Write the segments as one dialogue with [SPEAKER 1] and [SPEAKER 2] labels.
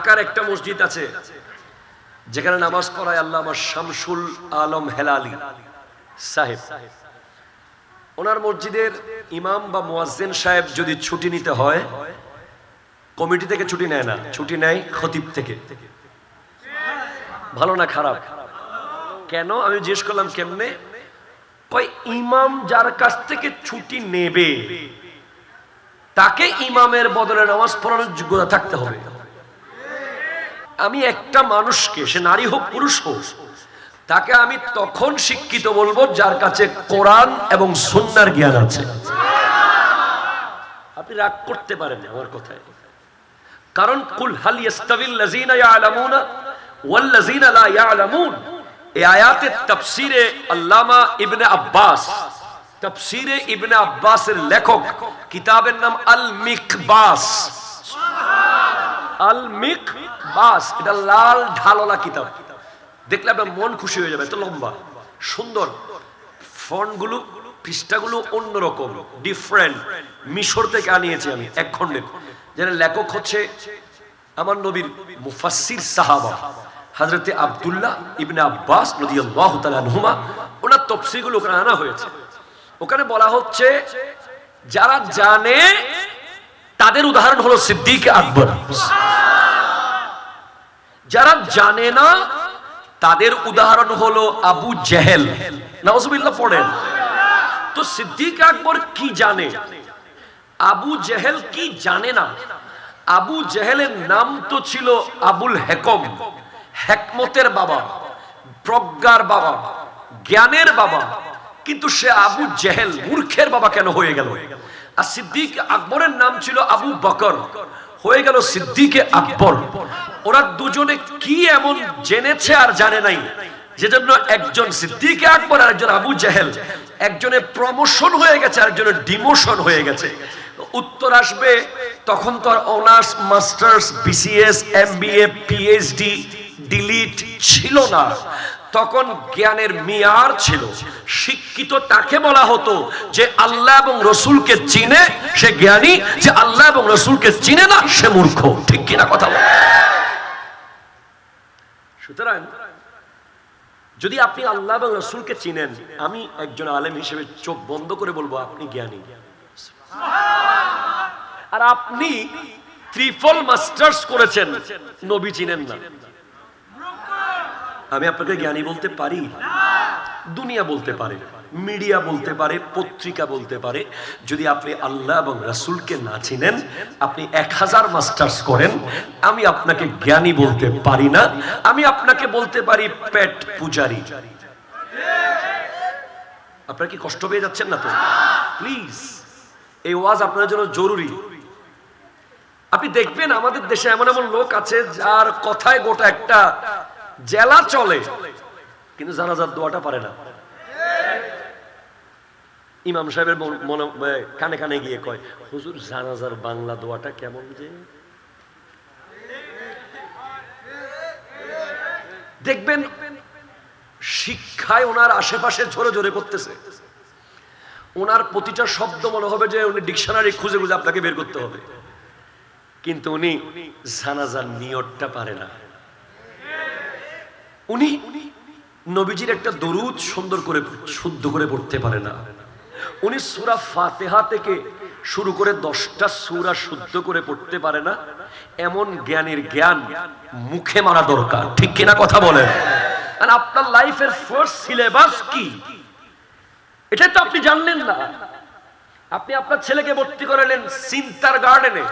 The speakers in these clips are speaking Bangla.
[SPEAKER 1] ঢাকার একটা মসজিদ আছে, যেখানে নামাজ পড়ায় আল্লাহ আমার শামসুল আলম হেলালি সাহেব। ওনার মসজিদের ইমাম বা মুয়াজ্জিন সাহেব যদি ছুটি নিতে হয়, কমিটি থেকে ছুটি নেয় না, ছুটি নেয় খতিব থেকে। ভালো না খারাপ? কেন? আমি জিজ্ঞেস করলাম, কেমনে? ইমাম যার কাছ থেকে ছুটি নেবে, তাকে ইমামের বদলে নামাজ পড়ানোর যোগ্যতা থাকতে হবে। আমি একটা মানুষকে, সে নারী হোক, পুরুষ হোক, তাকে আমি তখন শিক্ষিত বলব যার কাছে কোরআন এবং সুন্নার জ্ঞান আছে। আপনি রাগ করতে পারেন আমার কথায়। কারণ, কুল হাল ইয়াস্তাবিল লাযিনা ইয়ালামুনা ওয়াল লাযিনা লা ইয়ালামুন। এই আয়াতের তাফসীরে আল্লামা ইবনে আব্বাস, তাফসীরে ইবনে আব্বাসের লেখক, কিতাবের নাম আল মিকবাস আল মিকবাস এটা লাল ঢাললা কিতাব। দেখলে আপনার মন খুশি হয়ে যাবে, এত লম্বা, সুন্দর। ফন্টগুলো, পৃষ্ঠাগুলো অন্যরকম ডিফারেন্ট মিশর থেকে আনিয়েছি আমি এক খণ্ডের যেন লেখক হচ্ছে আমার নবীর মুফাসসির সাহাবা, হযরতে আব্দুল্লাহ ইবনে আব্বাস রাদিয়াল্লাহু তাআলা আনহুমা, ওনার তফসিরগুলো ওখানে আনা হয়েছে। ওখানে বলা হচ্ছে, যারা জানে তাদের উদাহরণ হলো সিদ্দিক আকবর। যারা জানে না, তাদের উদাহরণ হলো আবু জেহেল। নওয়াজবিল্লাহ পড়েন। তো সিদ্দিক আকবর কি জানে? আবু জেহেল কি জানে না? আবু জেহেলের নাম তো ছিল আবুল হেকম। হেকমতের বাবা, প্রজ্ঞার বাবা, জ্ঞানের বাবা। কিন্তু সে আবু জেহেল মূর্খের বাবা কেন হয়ে গেল? আর সিদ্দিক আকবরের নাম ছিল আবু বকর। হয়ে গেল সিদ্দিকে আকবর। ওরা দুজনে কি এমন জেনেছে আর জানে নাই। যেজন্য একজন সিদ্দিকে আকবর আর একজন আবু জাহেল। একজনের প্রমোশন হয়ে গেছে আর একজনের ডিমোশন হয়ে গেছে। উত্তর আসবে, তখন তো honours masters BCS MBA PhD DLitt ছিল না। তখন জ্ঞানের মিয়ার ছিল। শিক্ষিত তাকে বলা হতো যে আল্লাহ এবং রসুলকে চিনে সে জ্ঞানী, যে আল্লাহ এবং রসুলকে চিনে না সে মূর্খ। ঠিক কিনা কথা বল। সুতরাং যদি আপনি আল্লাহ এবং রসুলকে চিনেন, আমি একজন আলেম হিসেবে চোখ বন্ধ করে বলব, আপনি জ্ঞানী। আর আপনি ত্রিফল মাস্টার্স করেছেন, নবী চিনেন না। আমি আপনাকে জ্ঞানী বলতে পারি। দুনিয়া বলতে পারে, মিডিয়া বলতে পারে, পত্রিকা বলতে পারে। যদি আপনি আল্লাহ এবং রাসুলকে না চিনেন, আপনি এক হাজার মাস্টার্স করেন, আমি আপনাকে জ্ঞানী বলতে পারি না। আমি আপনাকে বলতে পারি পেট পূজারি। আপনারা কি কষ্ট পেয়ে যাচ্ছেন না তো? প্লিজ, এই ওয়াজ আপনার জন্য জরুরি। আপনি দেখবেন আমাদের দেশে এমন এমন লোক আছে, যার কথায় গোটা একটা জেলা চলে। কিন্তু জানাজার দোয়াটা পারে না। ইমাম সাহেবের মনে কানে কানে গিয়ে কয়, হুজুর, জানাজার বাংলা দোয়াটা কেমন যে? দেখবেন, শিক্ষায় ওনার আশেপাশে ঝরে ঝরে পড়তেছে ওনার প্রতিটা শব্দ মনে হবে যে উনি ডিকশনারি খুঁজে খুঁজে আপনাকে বের করতে হবে। কিন্তু উনি জানাজার নিয়তটা পারে না। উনি নবীজির একটা দরুদ সুন্দর করে, শুদ্ধ করে পড়তে পারে না। উনি সুরা ফাতেহা থেকে শুরু করে দশটা সুরা শুদ্ধ করে পড়তে পারে না। এমন জ্ঞানের জ্ঞান মুখে মারা দরকার। ঠিক কিনা কথা বলেন? আপনার লাইফের ফার্স্ট সিলেবাস কি? এটা তো আপনি জানলেন না। আপনি আপনার ছেলেকে ভর্তি করালেন সিন্তার গার্ডেনে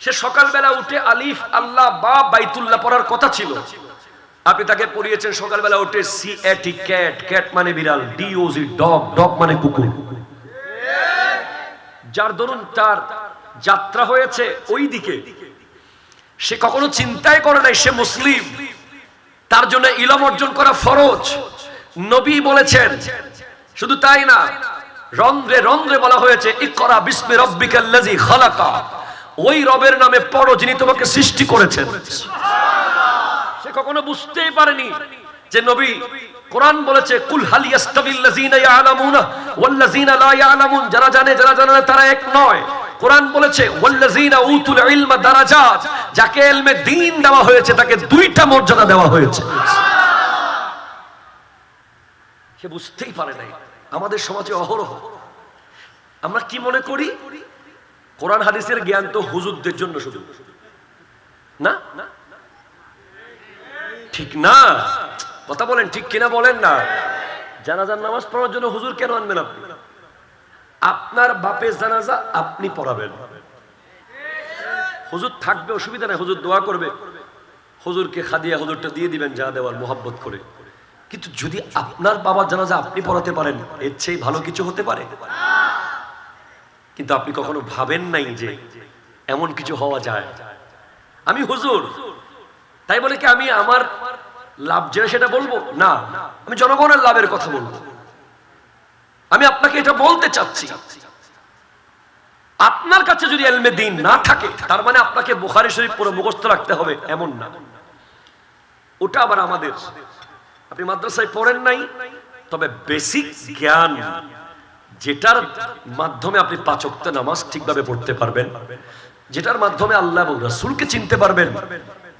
[SPEAKER 1] সে সকালবেলা উঠে আলিফ, আল্লাহ বা বাইতুল্লাহ পড়ার কথা ছিল। আপনি তাকে পড়িয়েছেন সকালবেলা উঠে সি এটি ক্যাট ক্যাট মানে বিড়াল D O G dog dog মানে কুকুর। যার দরুন তার যাত্রা হয়েছে ওই দিকে সে কখনো চিন্তাই করে নাই, সে মুসলিম। তার জন্য ইলম অর্জন করা ফরজ। নবী বলেছেন, শুধু তাই না, রন্ধ্রে রন্ধ্রে বলা হয়েছে, ইকরা বিস্মে রব্বিকাল্লাযী খালাকা। ওই রবের নামে পড়ো যিনি তোমাকে সৃষ্টি করেছেন। কখনো বুঝতেই পারেনি যে নবী কোরআন বলেছে, কুল হাল ইয়াস্তাবিল লাযিনা ইয়ালামুনা ওয়াল লাযিনা লা ইয়ালামুন যারা জানে যারা জানে না, তারা এক নয়। কোরআন বলেছে, ওয়াল্লাযীনা উতুল ইলমা দারাজাত যাকে ইলমে দ্বীন দেওয়া হয়েছে, তাকে দুইটা মর্যাদা দেওয়া হয়েছে। সে বুঝতেই পারে নাই, আমাদের সমাজে অহরহ। আমরা কি মনে করি? কোরআন হাদিসের জ্ঞান তো হুজুরদের জন্য শুধু। না? ঠিক না? কথা বলেন ঠিক কিনা বলেন না। জানাজার নামাজ পড়ার জন্য হুজুর কেন আনবেন আপনি? আপনার বাপের জানাজা আপনি পড়াবেন। হুজুর থাকবে, অসুবিধা নেই, হুজুর দোয়া করবে। হুজুরকে খাদিয়া হুজুরটা দিয়ে দিবেন যা দেওয়ার মোহাব্বত করে। কিন্তু যদি আপনার বাবার জানাজা আপনি পড়াতে পারেন, এর চেয়ে ভালো কিছু হতে পারে। কিন্তু আপনি কখনো ভাবেন নাই যে এমন কিছু হওয়া যায়। আমি হুজুর, তাই বলে কি আমি আমার লাভ জেনে সেটা বলব? না। আমি জনগণের লাভের কথা বলব। আমি আপনাকে এটা বলতে চাচ্ছি। আপনার কাছে যদি এলমে দিন না থাকে, তার মানে আপনাকে বুখারি শরীফ পুরো মুখস্থ রাখতে হবে, এমন না। ওটা আবার আমাদের। আপনি মাদ্রাসায় পড়েন নাই, তবে বেসিক জ্ঞান, যেটার মাধ্যমে আপনি পাচক্ত নামাজ ঠিকভাবে পড়তে পারবেন, যেটার মাধ্যমে আল্লাহ এবং রসুলকে চিনতে পারবেন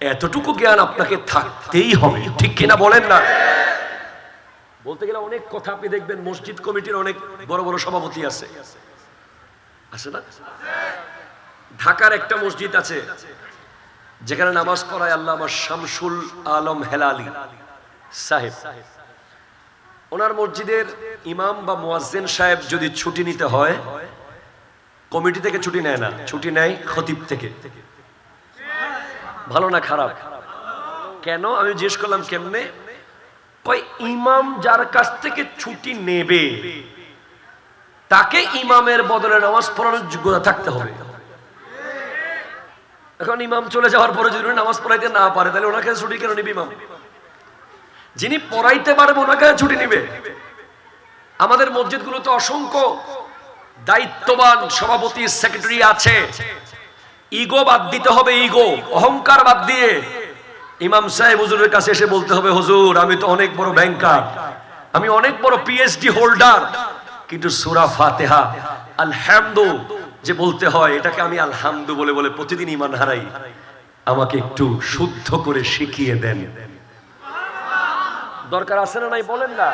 [SPEAKER 1] এতটুকু জ্ঞান আপনাকে থাকতেই হবে, ঠিক কিনা বলেন না? বলতে গেলে অনেক কথা আপনি দেখবেন, মসজিদ কমিটির অনেক বড় বড় সভাপতি আছে। আছে না? ঢাকার একটা মসজিদ আছে, যেখানে নামাজ পড়ায় আল্লাহ আমার শামসুল আলম হেলালি সাহেব। ওনার মসজিদের ইমাম বা মুয়াজ্জিন সাহেব যদি ছুটি নিতে হয়, কমিটি থেকে ছুটি নেয় না, ছুটি নেয় খতিব থেকে। ভালো না খারাপ? কেন? আমি জিজ্ঞেস করলাম, কেমনে? কয়, ইমাম যার কাছ থেকে ছুটি নেবে, তাকে ইমামের বদলে নামাজ পড়ানোর যোগ্যতা থাকতে হবে। এখন ইমাম চলে যাওয়ার পরে যদি নামাজ পড়াইতে না পারে, তাহলে ওনাকে ছুটি কেন নিবে ইমাম? যিনি পড়াইতে পারবে ওনাকে ছুটি নিবে। আমাদের মসজিদ মসজিদগুলোতে অসংখ্য দায়িত্ববান সভাপতি, সেক্রেটারি আছে। ইগো বাদ দিতে হবে ইগো, অহংকার বাদ দিয়ে। ইমাম সাহেব হুজুরের কাছে এসে বলতে হবে, হুজুর, আমি তো অনেক বড় ব্যাংকার আমি অনেক বড় পিএইচডি হোল্ডার কিন্তু সুরা ফাতেহা, আলহামদু, যে বলতে হয়, এটাকে আমি আলহামদু বলে বলে প্রতিদিন ইমান হারাই। আমাকে একটু শুদ্ধ করে শিখিয়ে দেন। দরকার আছে না নাই বলেন না?